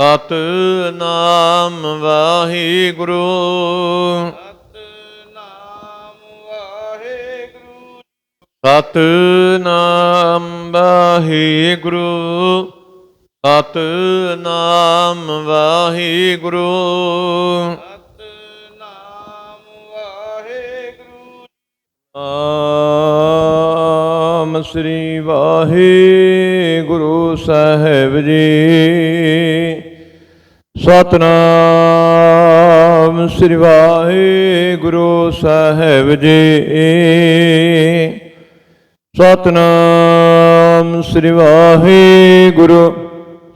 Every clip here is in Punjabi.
ਸਤਨਾਮ ਵਾਹਿਗੁਰੂ। ਸਤਨਾਮ ਵਾਹਿਗੁਰੂ। ਸਤਨਾਮ ਵਾਹਿਗੁਰੂ। ਸਤਨਾਮ ਵਾਹਿਗੁਰੂ। ਨਾਮ ਸ੍ਰੀ ਵਾਹਿਗੁਰੂ ਸਾਹਿਬ ਜੀ। ਸਤਨਾਮ ਸ੍ਰੀ ਵਾਹਿਗੁਰੂ ਸਾਹਿਬ ਜੀ। ਸਤਨਾਮ ਸ੍ਰੀ ਵਾਹਿਗੁਰੂ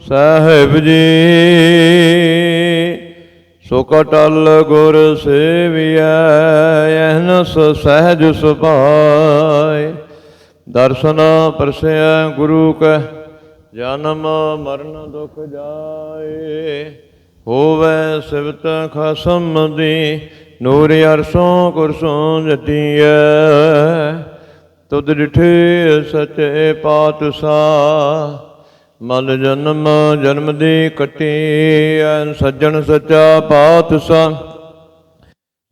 ਸਾਹਿਬ ਜੀ। ਸੁਖ ਟਲ ਗੁਰ ਸੇਵਿਆ ਅਹਨਸ ਸਹਿਜ ਸੁਭਾਏ। ਦਰਸ਼ਨ ਪਰਸਿਆ ਗੁਰੂ ਕੈ, ਜਨਮ ਮਰਨ ਦੁਖ ਜਾਏ। ਹੋਵੇ ਸਿਵਤ ਖਸਮ ਦੀ, ਨੂਰ ਅਰਸੋਂ ਕੁਰਸੋਂ ਜਤੀਐ ਤੁਧ ਡਿਠੇ ਸਚੇ ਪਾਤਸ਼ਾਹ, ਮਲ ਜਨਮ ਜਨਮ ਦੀ ਕਟੀ ਸੱਜਣ ਸੱਚਾ ਪਾਤਸ਼ਾਹ,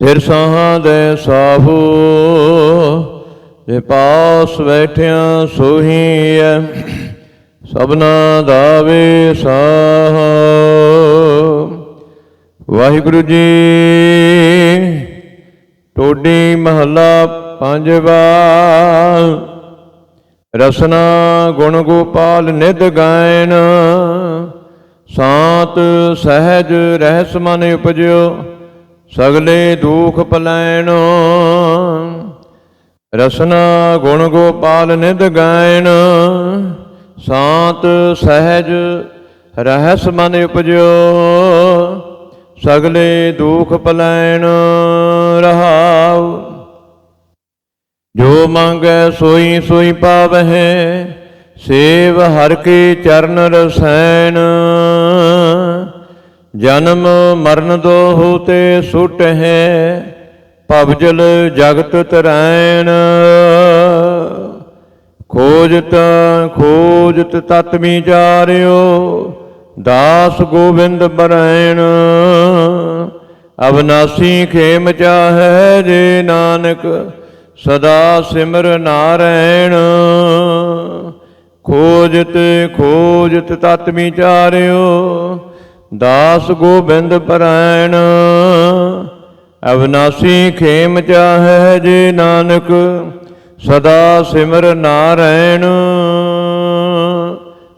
ਫਿਰ ਸਾਹਾਂ ਦੇ ਸਾਹੂ, ਜੇ ਪਾਸ ਬੈਠਿਆ ਸੋਹੀ ਐ ਸਭਨਾ ਦਾ ਵੇ ਸਾਹ। ਵਾਹਿਗੁਰੂ ਜੀ। ਟੋਡੀ ਮਹੱਲਾ ਪੰਜਵਾ। ਰਸਨਾ ਗੁਣ ਗੋਪਾਲ ਨਿਦ ਗਾਇਨ। ਸਾਤ ਸਹਿਜ ਰਹਿਸ ਮਨ ਉਪਜਿਓ, ਸਗਲੇ ਦੁਖ ਪਲੈਣ। ਰਸਨਾ ਗੁਣ ਗੋਪਾਲ ਨਿਦ ਗਾਇਨ। ਸਾਤ ਸਹਿਜ ਰਹਿਸ ਮਨ ਉਪਜਿਓ ਸਗਲੇ ਦੁਖ ਪਲੈਣ ਰਹਾਉ। ਜੋ ਮੰਗੈ ਸੋਈ ਸੋਈ ਪਾਵਹਿ, ਸੇਵ ਹਰ ਕੀ ਚਰਨ ਰਸੈਣ। ਜਨਮ ਮਰਨ ਦੋਹੁ ਤੇ ਸੁਟ ਹੈ ਭਵਜਲ ਜਗਤ ਤਰੈਣ। ਖੋਜਤ ਖੋਜਤ ਤਤ ਵਿਚਾਰਿਓ ਦਾਸ ਗੋਬਿੰਦ ਬਰੈਣ ਅਵਨਾਸੀ ਖੇਮ ਚਾਹੈ ਜੇ ਨਾਨਕ, ਸਦਾ ਸਿਮਰ ਨਾਰਾਇਣ। ਖੋਜਤ ਖੋਜਤ ਤਤ ਵਿਚਾਰਿਓ ਦਾਸ ਗੋਬਿੰਦ ਪਰਾਇਣ ਅਵਨਾਸੀ ਖੇਮ ਚਾਹੈ ਜੇ ਨਾਨਕ, ਸਦਾ ਸਿਮਰ ਨਾਰਾਇਣ।